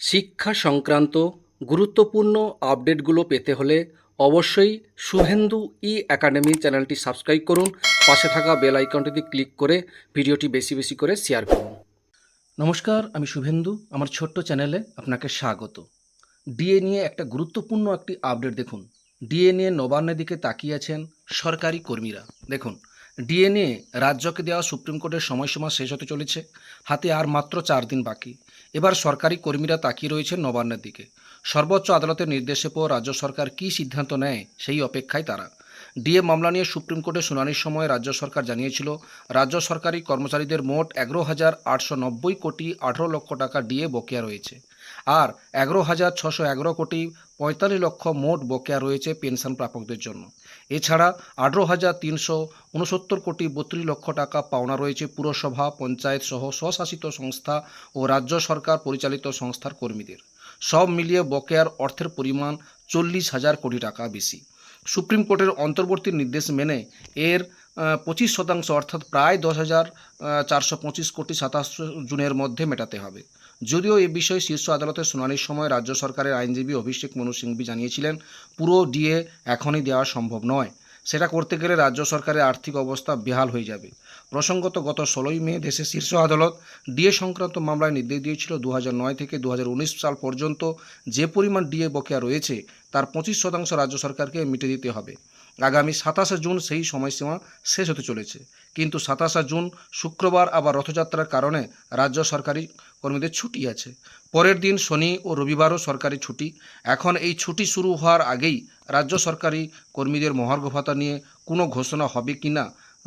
শিক্ষা সংক্রান্ত গুরুত্বপূর্ণ আপডেটগুলো পেতে হলে অবশ্যই শুভেন্দু ই একাডেমি চ্যানেলটি সাবস্ক্রাইব করুন। পাশে থাকা বেল আইকনটিতে ক্লিক করে ভিডিওটি বেশি বেশি করে শেয়ার করুন। নমস্কার, আমি শুভেন্দু। আমার ছোট্ট চ্যানেলে আপনাকে স্বাগত। ডিএ নিয়ে একটা গুরুত্বপূর্ণ একটি আপডেট দেখুন। ডিএ নিয়ে নবান্নের দিকে তাকিয়ে আছেন সরকারি কর্মীরা। দেখুন ডিএ নিয়ে রাজ্যকে দেওয়া সুপ্রিম কোর্টের সময়সীমা শেষ হতে চলেছে, হাতে আর মাত্র চার দিন বাকি। এবার সরকারি কর্মীরা তাকিয়ে রয়েছেন নবান্নের দিকে। সর্বোচ্চ আদালতের নির্দেশের পর রাজ্য সরকার কী সিদ্ধান্ত নেয় সেই অপেক্ষায় তারা। ডিএ মামলা নিয়ে সুপ্রিম কোর্টে শুনানির সময় রাজ্য সরকার জানিয়েছিল, রাজ্য সরকারি কর্মচারীদের মোট এগারো হাজার আটশো নব্বই কোটি আঠারো লক্ষ টাকা ডিএ বকেয়া রয়েছে। আর এগারো হাজার ছশো এগারো কোটি পঁয়তাল্লিশ লক্ষ মোট বকেয়া রয়েছে পেনশন প্রাপকদের জন্য। এছাড়া আঠারো হাজার তিনশো উনসত্তর কোটি বত্রিশ লক্ষ টাকা পাওনা রয়েছে পুরসভা, পঞ্চায়েত সহ স্বশাসিত সংস্থা ও রাজ্য সরকার পরিচালিত সংস্থার কর্মীদের। সব মিলিয়ে বকেয়ার অর্থের পরিমাণ চল্লিশ হাজার কোটি টাকা বেশি। সুপ্রিম কোর্টের অন্তর্বর্তী নির্দেশ মেনে এর পঁচিশ শতাংশ, অর্থাৎ প্রায় দশ হাজার চারশো পঁচিশ কোটি সাতাশ জুনের মধ্যে মেটাতে হবে। যদিও এ বিষয়ে শীর্ষ আদালতের শুনানির সময় রাজ্য সরকারের আইনজীবী অভিষেক মনু সিংভি জানিয়েছিলেন, পুরো ডিএ এখনই দেওয়া সম্ভব নয়। সেটা করতে গেলে রাজ্য সরকারের আর্থিক অবস্থা বেহাল হয়ে যাবে। প্রসঙ্গত গত ষোলোই মে দেশের শীর্ষ আদালত ডিএ সংক্রান্ত মামলায় নির্দেশ দিয়েছিল দু নয় থেকে দু হাজার উনিশ সাল পর্যন্ত যে পরিমাণ ডিএ বকেয়া রয়েছে, তার পঁচিশ শতাংশ রাজ্য সরকারকে মিটে দিতে হবে। আগামী সাতাশে জুন সেই সময়সীমা শেষ হতে চলেছে। কিন্তু সাতাশে জুন শুক্রবার আবার রথযাত্রার কারণে রাজ্য সরকারি কর্মীদের ছুটি আছে। পরের দিন শনি ও রবিবারও সরকারি ছুটি। এখন এই ছুটি শুরু হওয়ার আগেই রাজ্য সরকারি কর্মীদের মহার্ঘ ভাতা নিয়ে কোনো ঘোষণা হবে কি না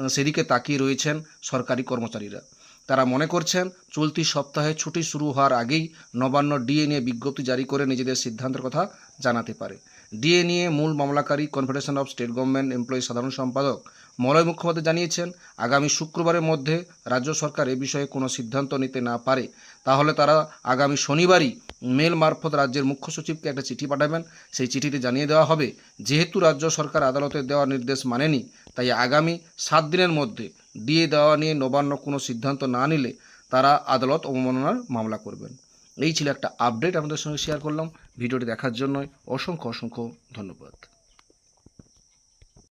সেদিকে তাকিয়ে রয়েছেন সরকারি কর্মচারীরা। তারা মনে করছেন চলতি সপ্তাহে ছুটি শুরু হওয়ার আগেই নবান্ন ডিএ নিয়ে বিজ্ঞপ্তি জারি করে নিজেদের সিদ্ধান্তের কথা জানাতে পারে। ডিএ নিয়ে মূল মামলাকারী confederation of state government employee সাধারণ সম্পাদক মলয় মুখোপাধ্যায় জানিয়েছেন, আগামী শুক্রবারের মধ্যে রাজ্য সরকার এ বিষয়ে কোনো সিদ্ধান্ত নিতে না পারে। তাহলে তারা আগামী শনিবারই মেল মারফত রাজ্যের মুখ্য সচিবকে একটা চিঠি পাঠাবেন। সেই চিঠিতে জানিয়ে দেওয়া হবে, যেহেতু রাজ্য সরকার আদালতের দেওয়া নির্দেশ মানেনি, তাই আগামী সাত দিনের মধ্যে ডিএ দেওয়া নিয়ে নবান্ন কোনো সিদ্ধান্ত না নিলে তারা আদালত অবমাননার মামলা করবেন। এই ছিল একটা আপডেট আমাদের সঙ্গে শেয়ার করলাম। ভিডিওটি দেখার জন্য অসংখ্য অসংখ্য ধন্যবাদ।